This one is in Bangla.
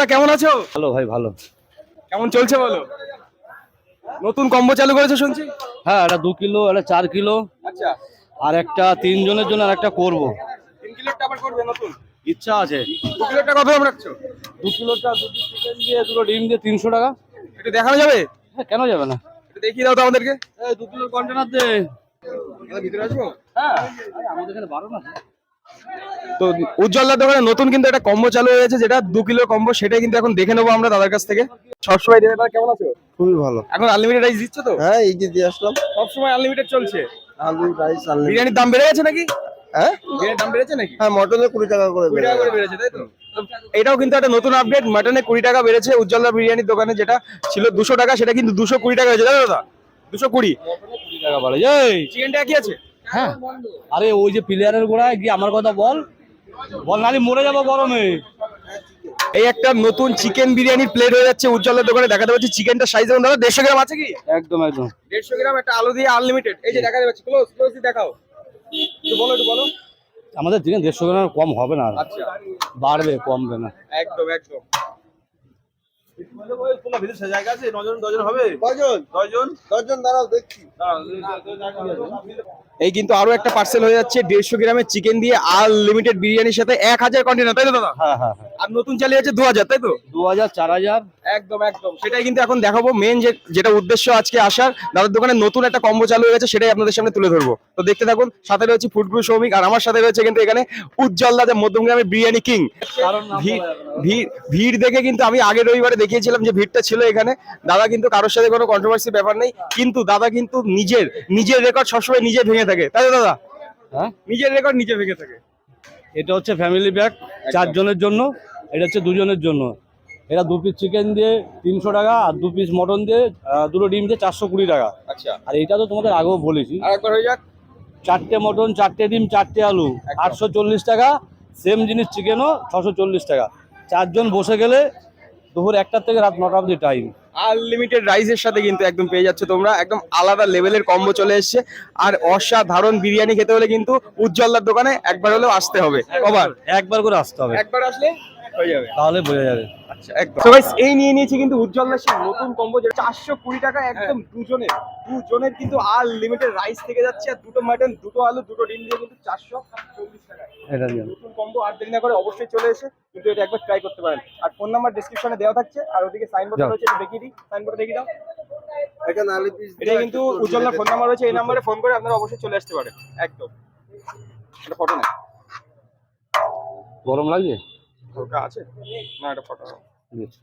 দাদা কেমন আছো? ভালো ভাই ভালো। কেমন চলছে বলো? নতুন কম্বো চালু করেছ শুনছি? হ্যাঁ এটা দু কিলো এটা চার কিলো। আচ্ছা। আর একটা তিনজনের জন্য আর একটা করব। তিন কিলোটা আবার করবে নতুন? ইচ্ছা আছে। দু কিলোটা কত দাম রাখছো? দু কিলোটা দুটো চিকেন দিয়ে দুটো ডিম দিয়ে তিনশো টাকা। একটু দেখানো যাবে? হ্যাঁ কেন যাবে না? একটু দেখিয়ে দাও তো আমাদেরকে। এই দু কিলোর কন্টেনার দে। ভিতরে আসব? হ্যাঁ। আমাদের এখানে বারো না। তো উজ্জ্বলদার দোকানে নতুন কিন্তু একটা কম্বো চালু হয়েছে যেটা দু কিলো কম্বো সেটাই কিন্তু এখন দেখে নেব আমরা দাদার কাছ থেকে। সবসময় দেবে কেমন আছো? খুবই ভালো। এখন আনলিমিটেড রাইস দিচ্ছ তো? হ্যাঁ এই যে দিয়ে আসলাম। সবসময় আনলিমিটেড চলছে? রাইস বিরিয়ানির দাম বেড়ে গেছে নাকি? হ্যাঁ? বিরিয়ানির দাম বেড়েছে নাকি? হ্যাঁ মটনে কুড়ি টাকা করে কুড়ি টাকা করে বেড়েছে তাই তো? এটাও কিন্তু একটা নতুন আপডেট মাটনে কুড়ি টাকা বেড়েছে বিরিয়ানির দোকানে যেটা ছিল দুশো টাকা সেটা কিন্তু দুশো কুড়ি টাকা হয়েছে তাই দাদা? দুশো কুড়ি। কুড়ি টাকা বাড়ে। চিকেনটা কি আছে? হ্যাঁ। আরে ওই যে প্লেয়ারের গোড়ায় গিয়ে আমার কথা বল। বল নালি মরে যাব গরমে। এই একটা নতুন চিকেন বিরিয়ানির প্লেট হয়ে যাচ্ছে উজ্জ্বলের দোকানে দেখাতে পাচ্ছি চিকেনটা সাইজ এবং দাদা দেড়শো গ্রাম আছে কি? একদম একদম। দেড়শো গ্রাম একটা আলু দিয়ে আনলিমিটেড এই যে দেখা যাচ্ছে ক্লোজ ক্লোজ দেখাও। একটু বলো একটু বলো। আমাদের দিনে দেড়শো গ্রাম কম হবে না আচ্ছা। বাড়বে কমবে না। একদম একদম। কজন? দশজন। দশজন দাঁড়াও দেখছি। এই কিন্তু আরও একটা পার্সেল হয়ে যাচ্ছে দেড়শো গ্রামের চিকেন দিয়ে আনলিমিটেড বিরিয়ানির সাথে এক হাজার কন্টেনার তাই তো দাদা? হ্যাঁ হ্যাঁ হ্যাঁ। আর নতুন চালিয়ে যাচ্ছে দু হাজার তাই তো? দু হাজার চার হাজার একদম একদম। সেটাই কিন্তু এখন দেখাবো মেন যে যেটা উদ্দেশ্য আজকে আসার দাদার দোকানে নতুন একটা কম্বো চালু হয়ে গেছে সেটাই আপনাদের সামনে তুলে ধরবো। তো দেখতে থাকুন সাথে রয়েছে ফুডগুরু সৌমিক আর আমার সাথে রয়েছে কিন্তু এখানে উজ্জ্বল দাদা মধ্যমগ্রামের বিরিয়ানি কিং। ভিড় ভিড় দেখে কিন্তু আমি আগের রবিবারে দেখিয়েছিলাম যে ভিড়টা ছিল এখানে। দাদা কিন্তু কারোর সাথে কোনো কন্ট্রোভার্সি ব্যাপার নেই কিন্তু দাদা কিন্তু নিজের নিজের রেকর্ড সবসময় নিজে ভেঙে থাকে। তাই দাদা? হ্যাঁ? নিজের রেকর্ড নিজে ভেঙে থাকে। এটা হচ্ছে ফ্যামিলি প্যাক চারজনের জন্য এটা হচ্ছে দুজনের জন্য। এটা দু পিস চিকেন দিয়ে তিনশো টাকা আর দু পিস মটন দিয়ে দুটো ডিম দিয়ে চারশো কুড়ি টাকা। আচ্ছা। আর এটা তো তোমাদের আগেও বলেছি। একবার হয়ে যাক। চারটে মটন চারটে ডিম চারটে আলু আটশো চল্লিশ টাকা সেম জিনিস চিকেনও ছশো চল্লিশ টাকা। চারজন বসে গেলে দুপুর একটার থেকে রাত নটা অবধি টাইম আনলিমিটেড রাইসের সাথে কিন্তু একদম পেয়ে যাচ্ছে তোমরা। একদম আলাদা লেভেলের কম্বো চলে এসেছে। আর অসাধারণ বিরিয়ানি খেতে হলে কিন্তু উজ্জ্বলদার দোকানে একবার হলেও আসতে হবে। কবার? একবার করে আসতে হবে। একবার আসলে হয়ে যাবে। তাহলে বোঝা যাবে। আচ্ছা একদম। এই নিয়ে নিয়েছি কিন্তু উজ্জ্বলদার সেই নতুন কম্বো যেটা চারশো কুড়ি টাকা একদম দুজনের দুজনের কিন্তু আনলিমিটেড রাইস থেকে যাচ্ছে আর দুটো মাটন দুটো আলু দুটো ডিম দিয়ে কিন্তু চারশো চল্লিশ টাকা। এটা নতুন কম্বো আর দেরি না করে অবশ্যই চলে এসে কিন্তু এটা একবার ট্রাই করতে পারেন। আর ফোন নাম্বার ডিসক্রিপশনে দেওয়া থাকছে আর ওদিকে সাইনবোর্ড। রয়েছে দেখিয়ে দিই। সাইনবোর্ড দেখিয়ে দাও। এটা কিন্তু উজ্জ্বলার ফোন নাম্বার রয়েছে এই নাম্বারে ফোন করে আপনারা অবশ্যই চলে আসতে পারেন। একদম। একটা ফটো না গরম লাগছে ওটা আছে? না এটা ফটো Yes.